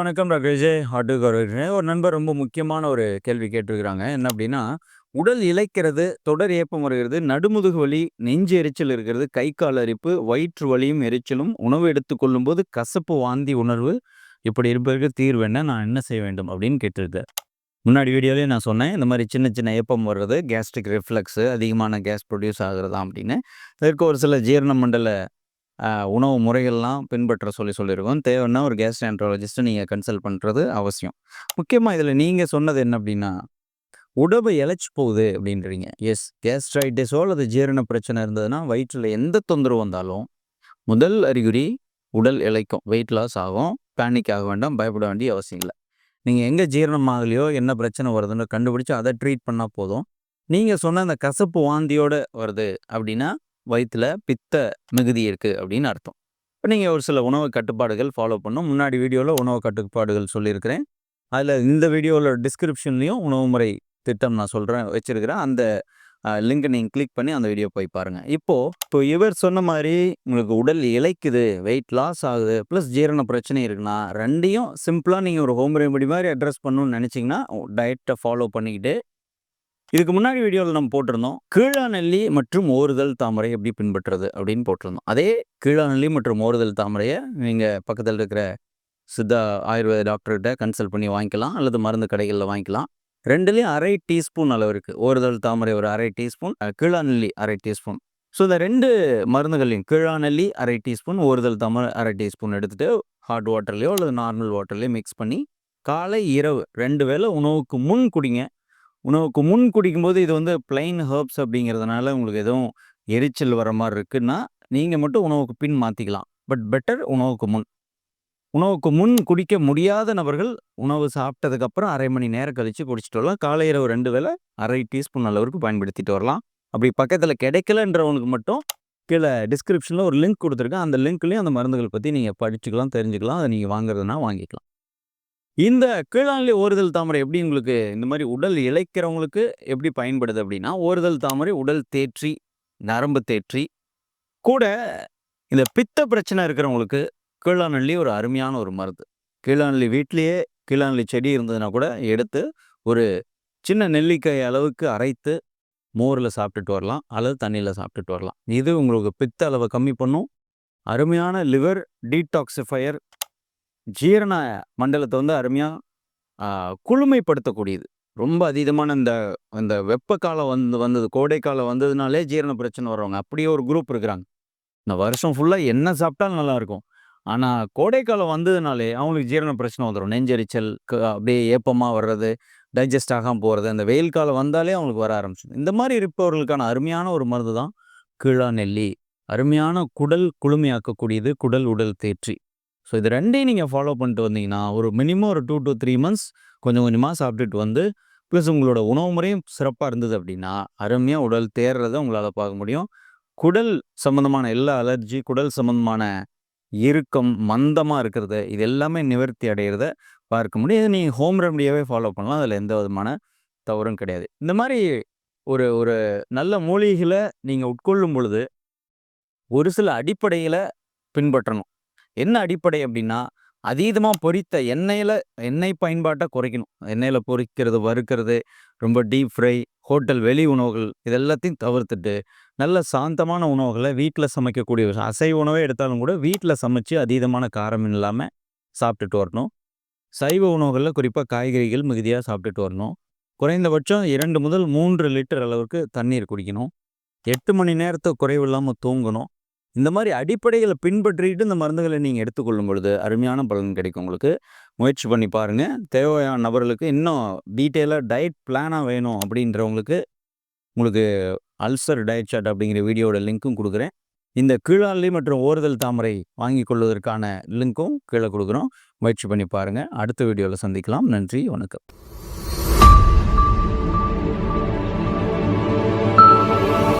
அனைவருக்கும் வணக்கம் டாக்டர் ஹாட்டுக்கு ஒரு நண்பர் ரொம்ப முக்கியமான ஒரு கேள்வி கேட்டிருக்கிறாங்க. என்ன அப்படின்னா உடல் இளைக்கிறது தொடர் ஏப்பம் வருகிறது நடுமுதுகு வலி நெஞ்சு எரிச்சல் இருக்கிறது கை கால் அரிப்பு வயிற்று வலியும் எரிச்சலும் உணவு எடுத்துக்கொள்ளும் போது கசப்பு வாந்தி உணர்வு இப்படி இருப்பதற்கு தீர்வு என்ன நான் என்ன செய்ய வேண்டும் அப்படின்னு கேட்டிருக்கார். முன்னாடி வீடியோலேயே நான் சொன்னேன் இந்த மாதிரி சின்ன சின்ன ஏப்பம் வர்றது கேஸ்ட்ரிக் ரிஃப்ளெக்ஸு அதிகமான கேஸ் ப்ரொடியூஸ் ஆகுறதா அப்படின்னு. இதற்கு ஒரு சில ஜீரண மண்டல உணவு முறைகள்லாம் பின்பற்ற சொல்லி சொல்லியிருக்கோம். தேவைன்னா ஒரு கேஸ்ட்ரான்ட்ராலஜிஸ்ட்டை நீங்கள் கன்சல்ட் பண்ணுறது அவசியம். முக்கியமாக இதில் நீங்கள் சொன்னது என்ன அப்படின்னா உடம்பு இழைச்சி போகுது அப்படின்றீங்க. எஸ் கேஸ்ட்ரைட்டிஸோ அல்லது ஜீரண பிரச்சனை இருந்ததுன்னா வயிற்றில் எந்த தொந்தரவு வந்தாலும் முதல் அறிகுறி உடல் இழைக்கும். வெயிட் லாஸ் ஆகும். பேனிக் ஆக வேண்டாம். பயப்பட வேண்டிய அவசியம் இல்லை. நீங்கள் எங்கே ஜீரணம் ஆகலையோ என்ன பிரச்சனை வருதுன்னு கண்டுபிடிச்சி அதை ட்ரீட் பண்ணால் போதும். நீங்கள் சொன்ன அந்த கசப்பு வாந்தியோடு வருது அப்படின்னா வயிற்றில் பித்த மிகுதி இருக்குது அப்படின்னு அர்த்தம். இப்போ நீங்கள் ஒரு சில உணவு கட்டுப்பாடுகள் ஃபாலோ பண்ணும். முன்னாடி வீடியோவில் உணவு கட்டுப்பாடுகள் சொல்லியிருக்கிறேன். அதில் இந்த வீடியோவில் டிஸ்கிரிப்ஷன்லேயும் உணவு முறை திட்டம் நான் சொல்கிறேன் வச்சுருக்கிறேன். அந்த லிங்கை நீங்கள் கிளிக் பண்ணி அந்த வீடியோ போய் பாருங்கள் இப்போது இப்போ இவர் சொன்ன மாதிரி உங்களுக்கு உடல் இளைக்குது வெயிட் லாஸ் ஆகுது ப்ளஸ் ஜீரண பிரச்சனை இருக்குன்னா ரெண்டையும் சிம்பிளாக நீங்கள் ஒரு ஹோம் ரெமெடி மாதிரி அட்ரஸ் பண்ணணும்னு நினச்சிங்கன்னா டயட்டை ஃபாலோ பண்ணிக்கிட்டு இதுக்கு முன்னாடி வீடியோவில் நம்ம போட்டிருந்தோம் கீழாநெல்லி மற்றும் ஓறுதல் தாமரை எப்படி பின்பற்றுறது அப்படின்னு போட்டிருந்தோம். அதே கீழாநெல்லி மற்றும் ஓறுதல் தாமரையை நீங்கள் பக்கத்தில் இருக்கிற சித்தா ஆயுர்வேத டாக்டர்கிட்ட கன்சல்ட் பண்ணி வாங்கிக்கலாம் அல்லது மருந்து கடைகளில் வாங்கிக்கலாம். ரெண்டுலேயும் அரை டீஸ்பூன் அளவு இருக்குது ஓறுதல் தாமரை ஒரு அரை டீஸ்பூன் கீழாநெல்லி அரை டீஸ்பூன். ஸோ இந்த ரெண்டு மருந்துகளையும் கீழாநெல்லி அரை டீஸ்பூன் ஓறுதல் தாமரை அரை டீஸ்பூன் எடுத்துகிட்டு ஹாட் வாட்டர்லேயோ அல்லது நார்மல் வாட்டர்லேயோ மிக்ஸ் பண்ணி காலை இரவு ரெண்டு வேளை உணவுக்கு முன் குடிங்க. உணவுக்கு முன் குடிக்கும்போது இது வந்து பிளைன் ஹெர்ப்ஸ் அப்படிங்கிறதுனால உங்களுக்கு எதுவும் எரிச்சல் வர மாதிரி இருக்குன்னா நீங்கள் மட்டும் உணவுக்கு பின் மாற்றிக்கலாம் பட் பெட்டர் உணவுக்கு முன். உணவுக்கு முன் குடிக்க முடியாத நபர்கள் உணவு சாப்பிட்டதுக்கப்புறம் அரை மணி நேரம் கழித்து குடிச்சிட்டு வரலாம். காலை இரவு ரெண்டு வேளை அரை டீஸ்பூன் அளவுக்கு பயன்படுத்திட்டு வரலாம். அப்படி பக்கத்தில் கிடைக்கலன்றவனுக்கு மட்டும் கீழே டிஸ்கிரிப்ஷனில் ஒரு லிங்க் கொடுத்துருக்கேன். அந்த லிங்க்லேயும் அந்த மருந்துகள் பற்றி நீங்கள் படிச்சுக்கலாம் தெரிஞ்சுக்கலாம். அதை நீங்கள் வாங்குறதுனா வாங்கிக்கலாம். இந்த கீழாநிலை ஓறுதல் தாமரை எப்படி உங்களுக்கு இந்த மாதிரி உடல் இளைக்கிறவங்களுக்கு எப்படி பயன்படுது அப்படின்னா ஓறுதல் தாமரை உடல் தேற்றி நரம்பு தேற்றி கூட இந்த பித்த பிரச்சனை இருக்கிறவங்களுக்கு கீழாநெல்லி ஒரு அருமையான ஒரு மருந்து. கீழாநல்லி வீட்லேயே கீழாநெல்லி செடி இருந்ததுன்னா கூட எடுத்து ஒரு சின்ன நெல்லிக்காய் அளவுக்கு அரைத்து மோரில் சாப்பிட்டுட்டு வரலாம் அல்லது தண்ணியில் சாப்பிட்டுட்டு வரலாம். இது உங்களுக்கு பித்த அளவை கம்மி பண்ணும். அருமையான லிவர் டீடாக்சிஃபையர் ஜீரண மண்டலத்தை வந்து அருமையாக குளுமைப்படுத்தக்கூடியது. ரொம்ப அதீதமான இந்த இந்த வெப்ப காலம் வந்து வந்தது கோடை காலம் வந்ததுனாலே ஜீரண பிரச்சனை வர்றவங்க. அப்படியே ஒரு குரூப் இருக்கிறாங்க. இந்த வருஷம் ஃபுல்லாக என்ன சாப்பிட்டாலும் நல்லா இருக்கும். ஆனால் கோடைக்காலம் வந்ததுனாலே அவங்களுக்கு ஜீரண பிரச்சனை வந்துடும் நெஞ்சரிச்சல் அப்படியே ஏப்பமாக வர்றது டைஜஸ்ட் ஆகாமல் போகிறது அந்த வெயில் காலம் வந்தாலே அவங்களுக்கு வர ஆரம்பிச்சிடும். இந்த மாதிரி இருப்பவர்களுக்கான அருமையான ஒரு மருந்து தான் கீழா நெல்லி. அருமையான குடல் குளுமையாக்கக்கூடியது குடல் உடல் தேற்றி. ஸோ இது ரெண்டையும் நீங்கள் ஃபாலோ பண்ணிட்டு வந்தீங்கன்னா ஒரு மினிமம் ஒரு டூ டு த்ரீ மந்த்ஸ் கொஞ்சம் கொஞ்சமாக சாப்பிட்டுட்டு வந்து ப்ளஸ் உங்களோட உணவு முறையும் சிறப்பாக இருந்தது அப்படின்னா அருமையாக உடல் தேர்றதை உங்களால் பார்க்க முடியும். குடல் சம்மந்தமான எல்லா அலர்ஜி குடல் சம்மந்தமான இறுக்கம் மந்தமாக இருக்கிறது இது எல்லாமே நிவர்த்தி அடைகிறத பார்க்க முடியும். இது நீங்கள் ஹோம் ரெமடியாகவே ஃபாலோ பண்ணலாம் அதில் எந்த விதமான தவறும் கிடையாது. இந்த மாதிரி ஒரு ஒரு நல்ல மூலிகைகளை நீங்கள் உட்கொள்ளும் பொழுது ஒரு சில அடிப்படையில் பின்பற்றணும். என்ன அடிப்படை அப்படின்னா அதீதமாக பொரித்த எண்ணெயில் எண்ணெய் பயன்பாட்டை குறைக்கணும். எண்ணெயில் பொரிக்கிறது வறுக்கிறது ரொம்ப டீப் ஃப்ரை ஹோட்டல் வெளி உணவுகள் இது எல்லாத்தையும் தவிர்த்துட்டு நல்ல சாந்தமான உணவுகளை வீட்டில் சமைக்கக்கூடிய விஷயம். அசைவ உணவே எடுத்தாலும் கூட வீட்டில் சமைச்சு அதீதமான காரம் இல்லாமல் சாப்பிட்டுட்டு வரணும். சைவ உணவுகளில் குறிப்பாக காய்கறிகள் மிகுதியாக சாப்பிட்டுட்டு வரணும். குறைந்தபட்சம் இரண்டு முதல் மூன்று லிட்டர் அளவுக்கு தண்ணீர் குடிக்கணும். எட்டு மணி நேரத்தை குறைவில்லாமல் தூங்கணும். இந்த மாதிரி அடிப்படைகளை பின்பற்றிட்டு இந்த மருந்துகளை நீங்கள் எடுத்துக்கொள்ளும் பொழுது அருமையான பலன் கிடைக்கும் உங்களுக்கு. முயற்சி பண்ணி பாருங்கள் தேவையான நபர்களுக்கு இன்னும் டீட்டெயிலாக டயட் பிளானாக வேணும் அப்படின்றவங்களுக்கு உங்களுக்கு அல்சர் டயட் சார்ட் அப்படிங்கிற வீடியோட லிங்க்கும் கொடுக்குறேன். இந்த கீழாளி மற்றும் ஓறுதல் தாமரை வாங்கி கொள்வதற்கான லிங்க்கும் கீழே கொடுக்குறோம். முயற்சி பண்ணி பாருங்கள் அடுத்த வீடியோவில் சந்திக்கலாம். நன்றி. வணக்கம்.